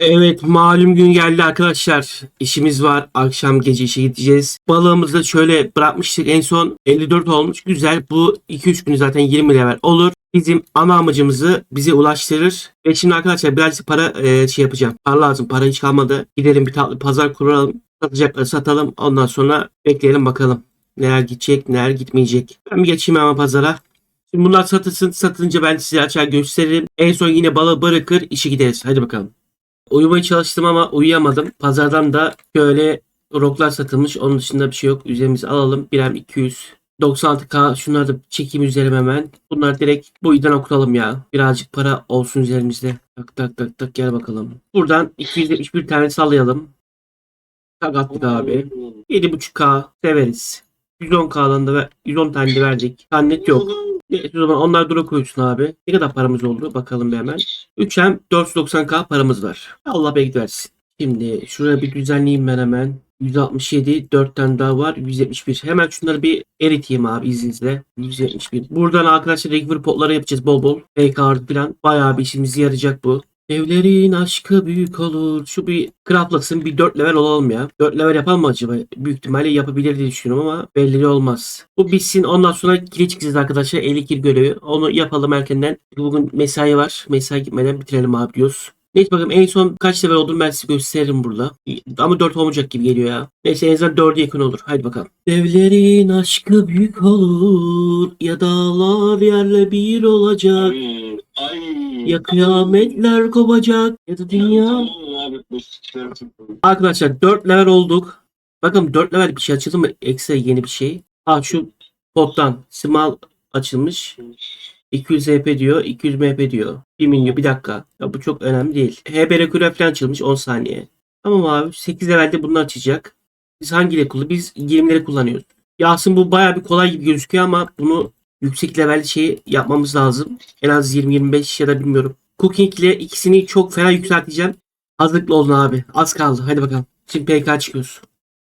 Evet malum gün geldi arkadaşlar. İşimiz var. Akşam gece işe gideceğiz. Balığımızı da şöyle bırakmıştık. En son 54 olmuş. Güzel. Bu 2-3 günü zaten 20 level olur. Bizim ana amacımızı bize ulaştırır. Ve şimdi arkadaşlar birazcık para e, şey yapacağım. Para lazım. Para hiç kalmadı. Gidelim bir tatlı pazar kuralım. Satacakları satalım. Ondan sonra bekleyelim bakalım. Neler gidecek neler gitmeyecek. Ben bir geçeyim hemen pazara. Şimdi bunlar satılsın. Satılınca ben size açar gösteririm. En son yine balığı bırakır işe gideriz. Hadi bakalım. Uyumaya çalıştım ama uyuyamadım. Pazardan da şöyle roklar satılmış. Onun dışında bir şey yok. Üzerimize alalım. Birem 296k. Şunları da çekeyim üzerime hemen. Bunlar direkt bu yüzden okutalım ya. Birazcık para olsun üzerimizde. Tak tak tak tak gel bakalım. Buradan 271 tane sallayalım. Tak attık abi. 7.5k severiz. 110k'dan da ver- 110 tane de verdik. Tannet yok. Neyse o zaman onlar dura koysun abi. Ne kadar paramız oldu? Bakalım bir hemen. 3M 490k paramız var. Allah beklet versin. Şimdi şuraya bir düzenleyeyim ben hemen. 167, 4 tane daha var. 171. Hemen şunları bir eriteyim abi izninizle. 171. Buradan arkadaşlar recovery potları yapacağız bol bol. PK artı falan. Bayağı bir işimize yarayacak bu. Evlerin aşkı büyük olur. Şu bir craftlasın bir 4 level olalım ya. 4 level yapalım mı acaba? Büyük ihtimalle yapabilir diye düşünüyorum ama belli olmaz. Bu bitsin ondan sonra kile çıkacağız arkadaşlar. 52 görevi. Onu yapalım erkenden. Bugün mesai var. Mesai gitmeden bitirelim abi diyoruz. Neyse bakalım en son kaç level olduğunu ben size gösteririm burada. Ama 4 olmayacak gibi geliyor ya. Neyse en azından 4'e yakın olur. Haydi bakalım. Devlerin aşkı büyük olur. Ya dağlar yerle bir olacak. Ay, ay. Ya kıyametler kopacak ya da dünya. Arkadaşlar 4 level olduk. Bakın 4 level bir şey açıldı mı? Ekstra yeni bir şey. Ha şu pottan small açılmış. 200 HP diyor. 200 MP diyor. 1 milyon bir dakika. Ya bu çok önemli değil. HB reküre falan açılmış 10 saniye. Tamam abi 8 levelde bunu açacak. Biz hangileri kullanıyoruz? Biz 20'leri kullanıyoruz. Ya aslında bu baya bir kolay gibi gözüküyor ama bunu yüksek level şey yapmamız lazım. En az 20-25 ya da bilmiyorum. Cooking ile ikisini çok fena yükselteceğim. Hazırlıklı olun abi. Az kaldı. Hadi bakalım. Şimdi PK çıkıyoruz.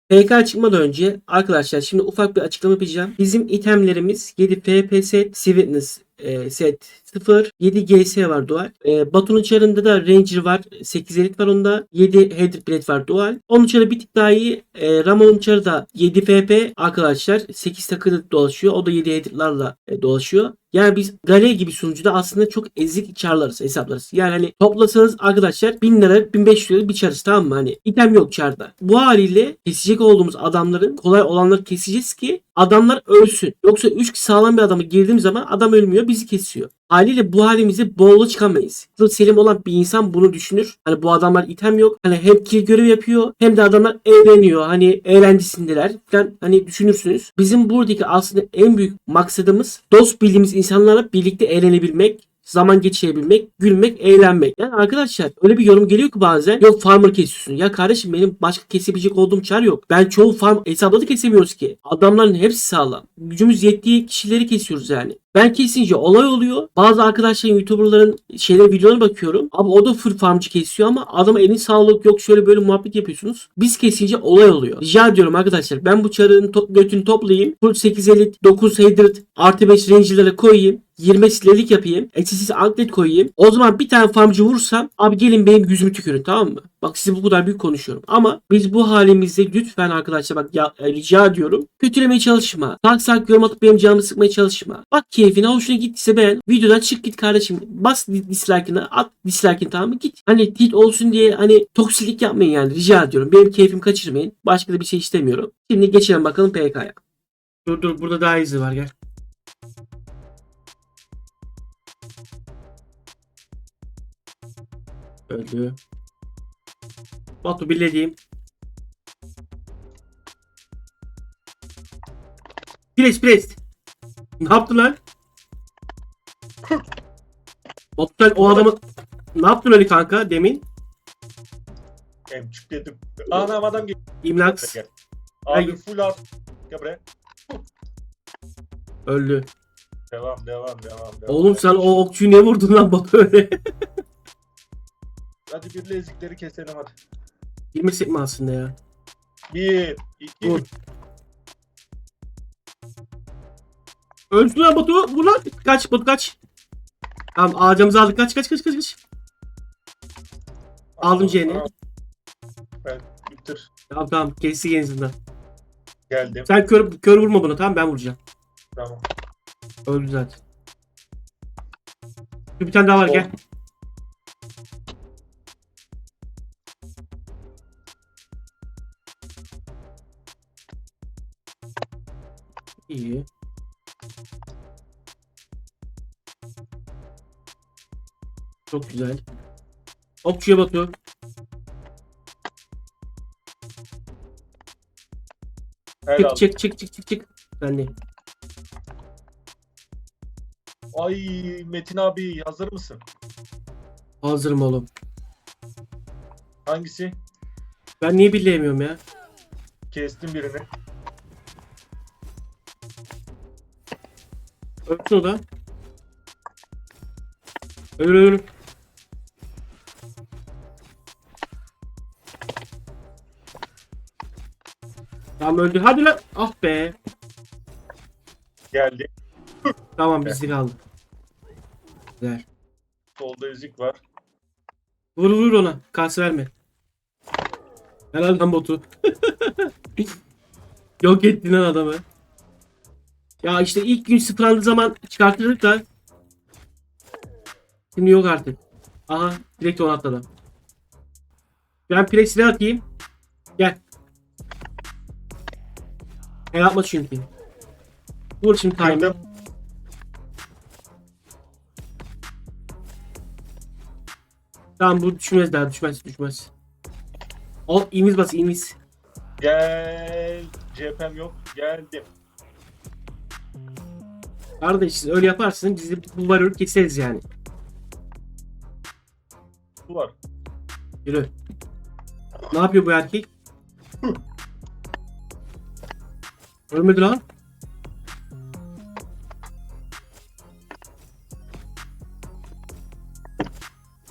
PK çıkmadan önce arkadaşlar şimdi ufak bir açıklama yapacağım. Bizim itemlerimiz 7 FP set, Sweetness e, set 0, 7 GS var dual. E, Batu'nun çarında da Ranger var. 8 elit var onda. 7 Header Plate var dual. Onun çarı bir tık daha iyi. E, Ramon'un çarı da 7 FP arkadaşlar. 8 takılı dolaşıyor. O da 7 header'larla e, dolaşıyor. Yani biz Gale gibi sunucuda aslında çok ezik çarlarız hesaplarız. Yani hani toplasanız arkadaşlar 1000 lira 1500 lira bir çarız tamam mı? Hani item yok çarda. Bu haliyle kesecek olduğumuz adamların kolay olanları keseceğiz ki adamlar ölsün. Yoksa 3 sağlam bir adamı girdiğim zaman adam ölmüyor bizi kesiyor. Haliyle bu halimize boğula çıkamayız. Aklı Selim olan bir insan bunu düşünür. Hani bu adamlar item yok. Hani hem kill görev yapıyor hem de adamlar eğleniyor. Hani eğlencesindeler falan hani düşünürsünüz. Bizim buradaki aslında en büyük maksadımız dost bildiğimiz insanlarla birlikte eğlenebilmek zaman geçirebilmek, gülmek, eğlenmek. Yani arkadaşlar öyle bir yorum geliyor ki bazen yok farmer kesiyorsun. Ya kardeşim benim başka kesebilecek olduğum çar yok. Ben çoğu farm hesapları da kesemiyoruz ki. Adamların hepsi sağlam. Gücümüz yettiği kişileri kesiyoruz yani. Ben kesince olay oluyor. Bazı arkadaşların YouTuber'ların şeyler videolarına bakıyorum. Abi o da full farmcı kesiyor ama adama elin sağlık yok şöyle böyle muhabbet yapıyorsunuz. Biz kesince olay oluyor. Rica ediyorum arkadaşlar ben bu çarın to- götünü toplayayım. Full 8 elit 9 Hydrid artı 5 ranger'lara koyayım. 20 silelik yapayım. Eksiksiz anklet koyayım. O zaman bir tane farmcı vursam abi gelin benim yüzümü tükürün tamam mı? Bak size bu kadar büyük konuşuyorum. Ama biz bu halimizde lütfen arkadaşlar bak ya, e, rica ediyorum. Kötülemeye çalışma. Sak sak yorum atıp benim canımı sıkmaya çalışma. Bak keyfine hoşuna gittiyse beğen. Videodan çık git kardeşim. Bas di- dislike'ını at dislike'ını tamam mı? Git. Hani tit olsun diye hani toksilik yapmayın yani rica ediyorum. Benim keyfimi kaçırmayın. Başka da bir şey istemiyorum. Şimdi geçelim bakalım PK'ya. Dur dur burada daha izi var gel. Öldü. Batu bilediğim. Pres pres. Ne yaptın lan? Batu sen o adamı ne yaptın öyle kanka demin? Emçük dedim. Anam adam geliyor. İmlaks. Abi full up. Gel buraya. öldü. Devam devam devam. devam. Oğlum sen o okçuyu ne vurdun lan Batu öyle? Hadi bir lezikleri keselim hadi. Girmesek mi aslında ya? Bir, iki, Vur. Öldü lan Batu. Vur lan. Kaç Batu kaç. Tamam ağacımızı aldık. Kaç kaç kaç kaç kaç. Aldım C'ni. Ben bitir. Tamam tamam. Kesti genzinden. Geldim. Sen kör, kör vurma bunu tamam ben vuracağım. Tamam. Öldü zaten. Bir tane daha var gel. Çok güzel. Okçuya batıyor. Helal. Çık çık çık çık çık çık. Ben de. Ay Metin abi hazır mısın? Hazırım oğlum. Hangisi? Ben niye bilemiyorum ya? Kestim birini. Ölsün o da. Ölür ölür. Tamam öldü. Hadi lan. Ah be. Geldi. Tamam bizlik aldı. Güzel. Solda yüzük var. Vur vur ona. Kas verme. Helal lan botu. Yok ettin lan adamı. Ya işte ilk gün sıfırlandığı zaman çıkartırdık da. Şimdi yok artık. Aha direkt onu atladı. Ben presine atayım. Gel. El yapma çünkü. Vur şimdi time'ı. Tamam bu düşmez daha düşmez düşmez. Al imiz bas imiz. Gel. Cephem yok. Geldim. Kardeş siz öyle yaparsın biz de bu varyoru keseriz yani. Bu var. Yürü. Ne yapıyor bu erkek? Ölmedi lan.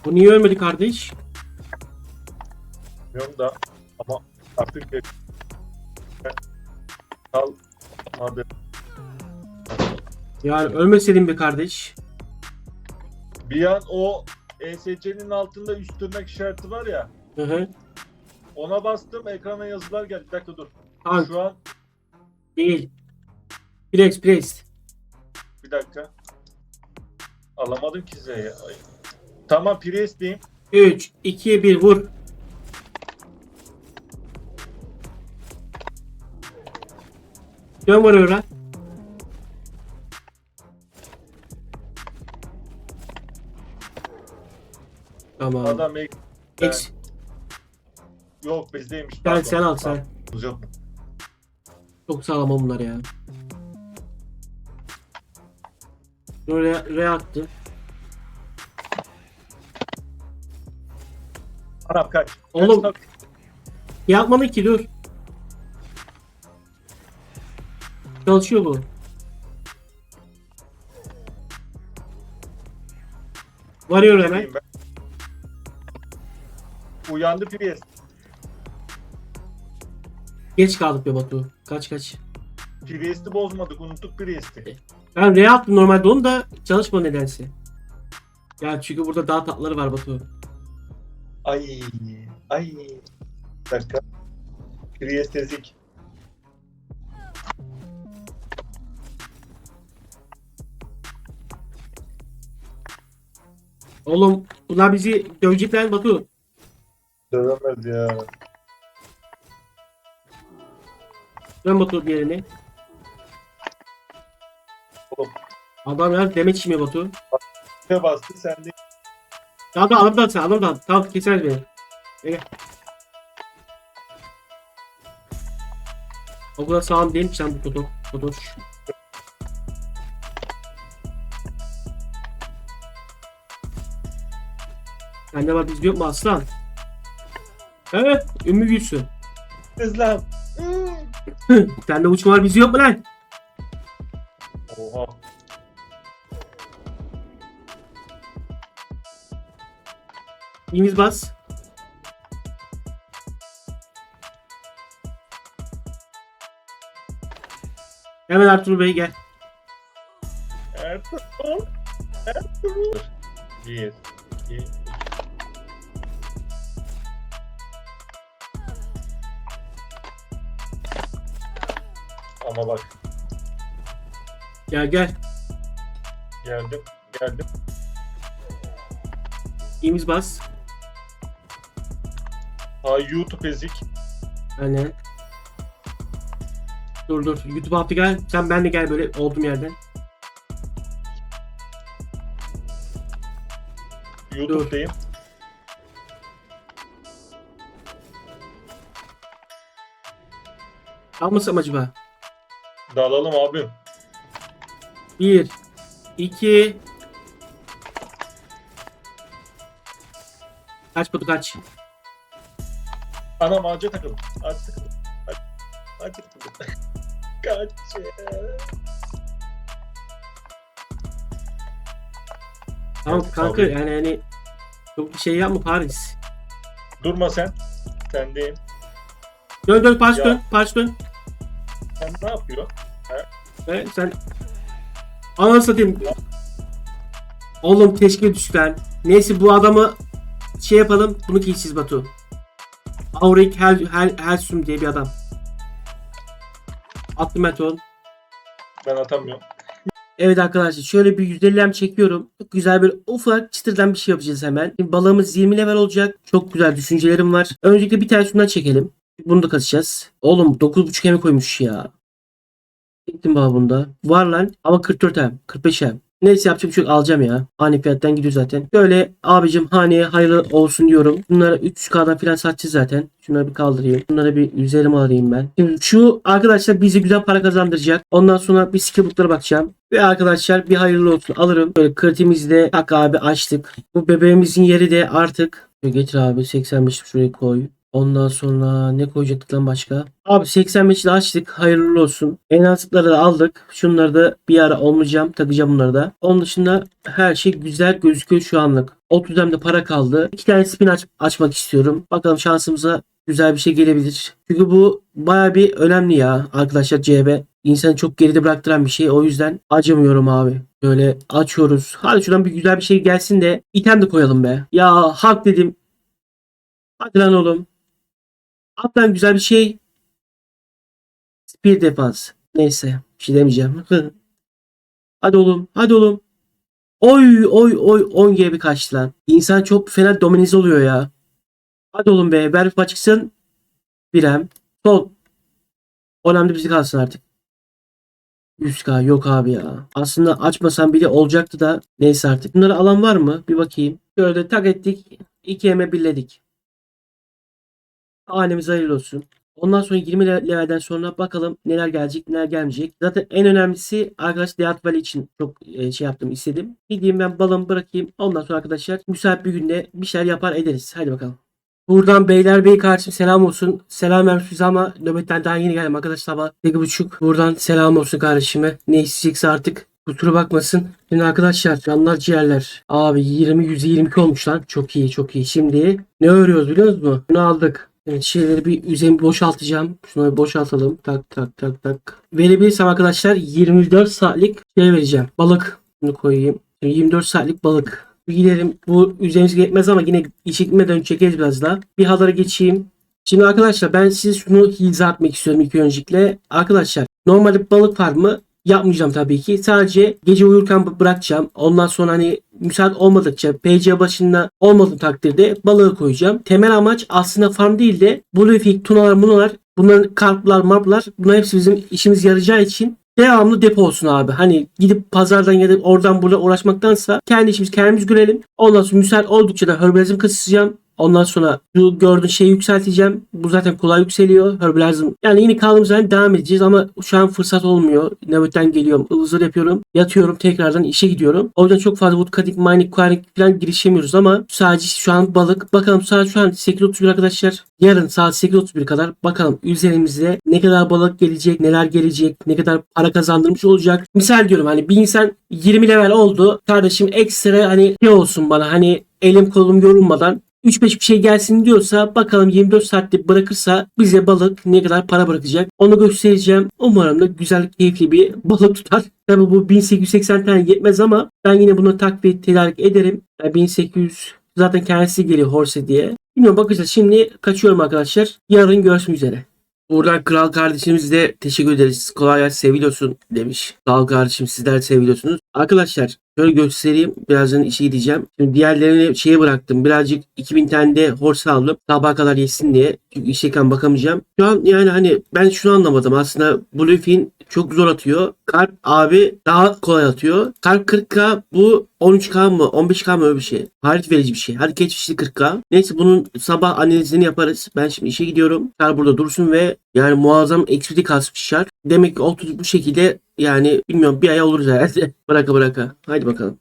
Bu niye ölmedi kardeş? Bilmiyorum da ama artık Kal. Hadi. Yani ölmeseydin be kardeş. Bir an o ESC'nin altında üst tırnak işareti var ya. Hı hı. Ona bastım ekrana yazılar geldi. Bir dakika dur. Tamam Şu an değil. Press press. bir dakika. Alamadım ki Z'yi. Ay. Tamam Priest'liyim. 3, 2, 1 vur. Dön varıyor'a. Tamam. Adam ek- Ex. yok bizdeymiş. Sen, pardon. sen al sen. Yok. Çok sağlam bunlar ya. Böyle re attı. Arap kaç. Oğlum. Kaç. Yapmadı ki dur. Çalışıyor bu. Varıyor hemen. Uyandı Priest. Geç kaldık be Batu. Kaç kaç. Priest'i bozmadık. Unuttuk Priest'i. Ben re attım normalde onu da çalışma nedense. Ya çünkü burada daha tatları var Batu. Ay. Ay. Bir dakika. Priest ezik. Oğlum bunlar bizi dövecekler Batu. Dövemez ya. Dön Batu diğerini. Oğlum. Adam ya demet içmiyor Batu. Ne bastı sen de. Tamam tamam adam da sen adam da tamam keseriz beni. Gel. O kadar sağlam değil mi sen bu Toto? Toto. Sende var bizde yok mu aslan? Evet, Ümmü Gülsün. İzlem. Sende uçma var bizde yok mu lan? Oha. İmiz bas. Hemen Ertuğrul Bey gel. Ertuğrul. Ertuğrul. Bir. iki. Ama bak Gel gel. geldim geldim. İmiz bas. Ha YouTube ezik. Aynen. Dur dur. YouTube altı gel. Sen ben de gel böyle olduğum yerden. YouTube'dayım. Almasam acaba? Dalalım abim. 1 2 Kaç Batu kaç. Anam ağaca takıldım. Ağaca takıldım. Ağaca, takıldım. Kaç ya. Tamam kanka abi. yani hani çok bir şey yapma Paris. Durma sen. Sendeyim. Dön dön Paris Ya. dön. Paris dön. Sen ne yapıyorsun? Evet sen Ananı satayım. Oğlum keşke düşsen. Neyse bu adamı şey yapalım. Bunu kişisiz Batu. Aurik Hel, Hel, Helsum diye bir adam. Attım meton. Ben atamıyorum. Evet arkadaşlar şöyle bir 150'lem çekiyorum. Çok güzel bir ufak çıtırdan bir şey yapacağız hemen. Şimdi balığımız 20 level olacak. Çok güzel düşüncelerim var. Öncelikle bir tane şundan çekelim. Bunu da katacağız. Oğlum 9.5 eme koymuş ya. Çektim baba bunda. Var lan ama 44 em. 45 em. Neyse yapacak bir şey alacağım ya. Hani fiyattan gidiyor zaten. Böyle abicim haneye hayırlı olsun diyorum. Bunları 300k'dan falan satacağız zaten. Şunları bir kaldırayım. Bunları bir üzerime alayım ben. Şimdi şu arkadaşlar bizi güzel para kazandıracak. Ondan sonra bir skill book'lara bakacağım. Ve arkadaşlar bir hayırlı olsun alırım. Böyle kritimizi de tak abi açtık. Bu bebeğimizin yeri de artık. Getir abi 85 şuraya koy. Ondan sonra ne koyacaktık lan başka? Abi 85'i de açtık. Hayırlı olsun. Enhanced'ları da aldık. Şunları da bir ara olmayacağım. Takacağım bunları da. Onun dışında her şey güzel gözüküyor şu anlık. 30 de para kaldı. İki tane spin aç- açmak istiyorum. Bakalım şansımıza güzel bir şey gelebilir. Çünkü bu baya bir önemli ya arkadaşlar CB. İnsanı çok geride bıraktıran bir şey. O yüzden acımıyorum abi. Böyle açıyoruz. Hadi şuradan bir güzel bir şey gelsin de item de koyalım be. Ya hak dedim. Hadi lan oğlum. At lan güzel bir şey. Speed defans. Neyse. Bir şey demeyeceğim. hadi oğlum. Hadi oğlum. Oy oy oy 10 gibi kaçtı lan. İnsan çok fena dominize oluyor ya. Hadi oğlum be. Ver bir çıksın. Birem. Sol. Önemli bizi kalsın artık. 100k yok abi ya. Aslında açmasam bile olacaktı da. Neyse artık. Bunları alan var mı? Bir bakayım. Şöyle tak ettik. 2 eme birledik. Hanemiz hayırlı olsun. Ondan sonra 20 le- levelden sonra bakalım neler gelecek neler gelmeyecek. Zaten en önemlisi arkadaş Deat Valley için çok e, şey yaptım istedim. Gideyim ben balımı bırakayım. Ondan sonra arkadaşlar müsait bir günde bir şeyler yapar ederiz. Hadi bakalım. Buradan Beyler Bey kardeşim selam olsun. Selam vermiş bize ama nöbetten daha yeni geldim arkadaş sabah 8.30. Buradan selam olsun kardeşime. Ne isteyecekse artık kusura bakmasın. Şimdi arkadaşlar canlar ciğerler. Abi 20 122 olmuş lan. Çok iyi çok iyi. Şimdi ne örüyoruz biliyor musunuz? Bunu aldık. Evet, şeyleri bir üzerine boşaltacağım. Bir boşaltalım. Tak tak tak tak. Verebilirsem arkadaşlar 24 saatlik şey vereceğim. Balık. Bunu koyayım. 24 saatlik balık. Bir. Bu üzerimize yetmez ama yine önce çekeriz biraz daha. Bir halara geçeyim. Şimdi arkadaşlar ben size şunu izah etmek istiyorum ilk öncelikle. Arkadaşlar normalde balık farmı yapmayacağım tabii ki. Sadece gece uyurken bı- bırakacağım. Ondan sonra hani müsait olmadıkça PC başında olmadığım takdirde balığı koyacağım. Temel amaç aslında farm değil de bluefin, tunalar, munalar bunların kartlar, marplar bunlar hepsi bizim işimiz yarayacağı için devamlı depo olsun abi. Hani gidip pazardan ya da oradan burada uğraşmaktansa kendi işimizi kendimiz görelim. Ondan sonra müsait oldukça da herbalizm kasacağım. Ondan sonra şu gördüğün şeyi yükselteceğim. Bu zaten kolay yükseliyor. Herbalizm. Yani yine kaldığımız yerden devam edeceğiz ama şu an fırsat olmuyor. Nöbetten geliyorum. ıvızır yapıyorum. Yatıyorum. Tekrardan işe gidiyorum. O yüzden çok fazla woodcutting, mining, quarrying falan girişemiyoruz ama sadece şu an balık. Bakalım saat şu an 8.31 arkadaşlar. Yarın saat 8.31 kadar bakalım üzerimizde ne kadar balık gelecek, neler gelecek, ne kadar para kazandırmış olacak. Misal diyorum hani bir insan 20 level oldu. Kardeşim ekstra hani şey olsun bana hani elim kolum yorulmadan 3-5 bir şey gelsin diyorsa bakalım 24 saatte bırakırsa bize balık ne kadar para bırakacak onu göstereceğim. Umarım da güzel keyifli bir balık tutar. Tabi bu 1880 tane yetmez ama ben yine bunu takviye tedarik ederim. Yani 1800 zaten kendisi geliyor Horse diye. Bilmiyorum bakacağız. Şimdi kaçıyorum arkadaşlar. Yarın görüşmek üzere. Buradan kral kardeşimiz de teşekkür ederiz. Kolay gelsin seviliyorsun demiş. Ol kardeşim sizler seviliyorsunuz. Arkadaşlar şöyle göstereyim. Birazdan işe gideceğim. Şimdi diğerlerini şeye bıraktım. Birazcık 2000 tane de horse aldım. Sabaha kadar yesin diye. Çünkü işteyken bakamayacağım. Şu an yani hani ben şunu anlamadım. Aslında Bluefin çok zor atıyor. Karp abi daha kolay atıyor. Karp 40k bu 13k mı 15k mı öyle bir şey. Hayret verici bir şey. Hadi geçmişti 40k. Neyse bunun sabah analizini yaparız. Ben şimdi işe gidiyorum. Kar burada dursun ve yani muazzam XP kasmışlar. Demek ki otuz bu şekilde yani bilmiyorum bir ay oluruz herhalde. Bıraka bıraka. Haydi bakalım.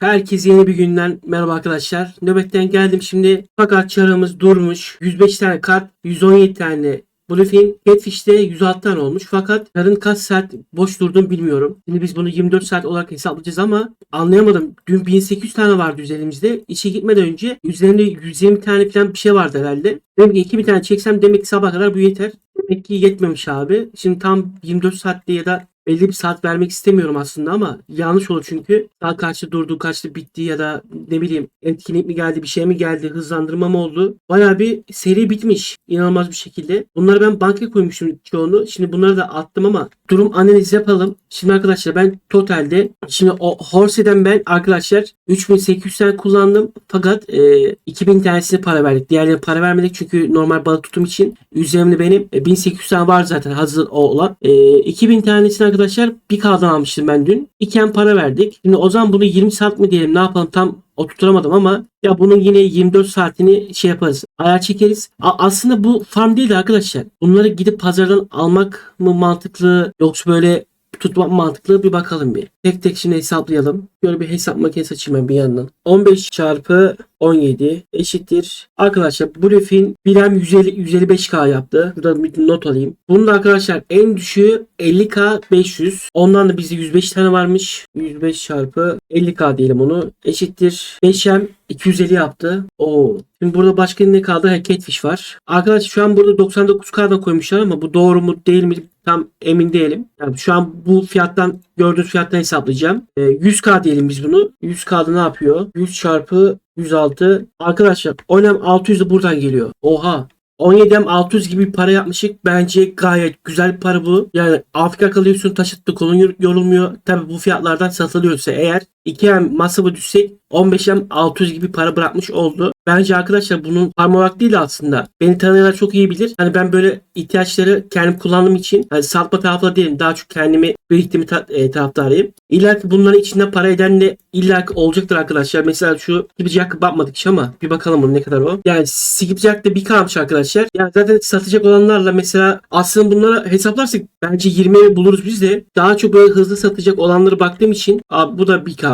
Herkese yeni bir günden merhaba arkadaşlar. Nöbetten geldim şimdi. Fakat çarımız durmuş. 105 tane kart, 117 tane Bluefin Catfish'te 106 tane olmuş. Fakat yarın kaç saat boş durdum bilmiyorum. Şimdi biz bunu 24 saat olarak hesaplayacağız ama anlayamadım. Dün 1800 tane vardı üzerimizde. İşe gitmeden önce üzerinde 120 tane falan bir şey vardı herhalde. Demek ki 2000 tane çeksem demek ki sabah kadar bu yeter. Demek ki yetmemiş abi. Şimdi tam 24 saatte ya da belli bir saat vermek istemiyorum aslında ama yanlış olur çünkü daha kaçta durdu, kaçta bitti ya da ne bileyim etkinlik mi geldi, bir şey mi geldi, hızlandırma mı oldu? Bayağı bir seri bitmiş inanılmaz bir şekilde. Bunları ben banka koymuşum çoğunu. Şimdi bunları da attım ama durum analiz yapalım. Şimdi arkadaşlar ben totalde şimdi o Horse'den ben arkadaşlar 3800 tane kullandım fakat e, 2000 tanesine para verdik. Diğerlerine para vermedik çünkü normal balık tutum için üzerimde benim e, 1800 tane var zaten hazır o olan. E, 2000 tanesini arkadaşlar bir kağıdan almıştım ben dün. İken para verdik. Şimdi o zaman bunu 20 saat mi diyelim ne yapalım tam oturtamadım ama ya bunun yine 24 saatini şey yaparız. Ayar çekeriz. A- aslında bu farm değil de arkadaşlar. Bunları gidip pazardan almak mı mantıklı yoksa böyle tutmak mantıklı bir bakalım bir. Tek tek şimdi hesaplayalım. Şöyle bir hesap makinesi açayım bir yandan. 15 çarpı 17 eşittir. Arkadaşlar Bluefin Bilem 150, 155k yaptı. Burada bir not alayım. Bunun da arkadaşlar en düşüğü 50k 500. Ondan da bizde 105 tane varmış. 105 çarpı 50k diyelim onu. Eşittir. 5M 250 yaptı. Oo. Şimdi burada başka ne kaldı? Ha, Catfish var. Arkadaşlar şu an burada 99k'da koymuşlar ama bu doğru mu değil mi tam emin değilim. Yani şu an bu fiyattan gördüğünüz fiyattan hesaplayacağım. Ee, 100k diyelim biz bunu. 100k'da ne yapıyor? 100 çarpı 106. Arkadaşlar oynam 600 de buradan geliyor. Oha. 17M 600 gibi bir para yapmışık. Bence gayet güzel bir para bu. Yani Afrika kalıyorsun taşıttı kolun yor- yorulmuyor. Tabi bu fiyatlardan satılıyorsa eğer 2M masrafı düşsek 15M 600 gibi para bırakmış oldu. Bence arkadaşlar bunun farm olarak değil aslında. Beni tanıyanlar çok iyi bilir. Hani ben böyle ihtiyaçları kendim kullandığım için hani satma tarafta değilim. Daha çok kendimi biriktirme ta- e, taraftarıyım. İlla ki bunların içinde para eden de illa ki olacaktır arkadaşlar. Mesela şu Skipjack'a bakmadık hiç ama bir bakalım bunun ne kadar o. Yani Skipjack'ta bir kalmış arkadaşlar. Yani zaten satacak olanlarla mesela aslında bunlara hesaplarsak bence 20'ye buluruz biz de. Daha çok böyle hızlı satacak olanları baktığım için abi bu da bir kalmış.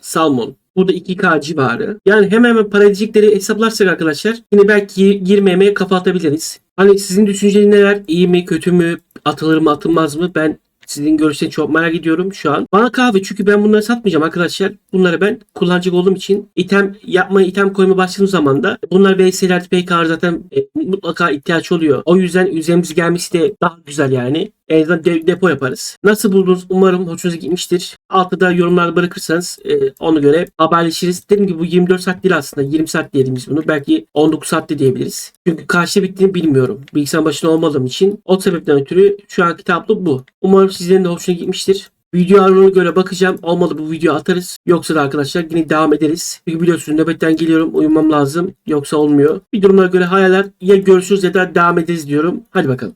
Salmon. Bu da 2K civarı. Yani hemen hemen para edecekleri hesaplarsak arkadaşlar yine belki 20'ye kafa atabiliriz. Hani sizin düşünceleriniz neler? İyi mi kötü mü? Atılır mı atılmaz mı? Ben sizin görüşlerinizi çok merak ediyorum şu an. Bana kahve çünkü ben bunları satmayacağım arkadaşlar. Bunları ben kullanacak olduğum için item yapma, item koyma başladığım zaman da bunlar VS'lerde PK zaten e, mutlaka ihtiyaç oluyor. O yüzden üzerimize gelmesi de daha güzel yani. En azından de- depo yaparız. Nasıl buldunuz? Umarım hoşunuza gitmiştir. Altta da yorumlar bırakırsanız e, ona göre haberleşiriz. Dediğim gibi bu 24 saat değil aslında. 20 saat diyelim biz bunu. Belki 19 saatte diyebiliriz. Çünkü kaçta bittiğini bilmiyorum. Bilgisayar başında olmadığım için. O sebepten ötürü şu anki tablo bu. Umarım sizlerin de hoşuna gitmiştir. Video aralığına göre bakacağım. Olmadı bu video atarız. Yoksa da arkadaşlar yine devam ederiz. Çünkü biliyorsunuz nöbetten geliyorum. Uyumam lazım. Yoksa olmuyor. Bir durumlara göre hayaller ya görüşürüz ya da devam ederiz diyorum. Hadi bakalım.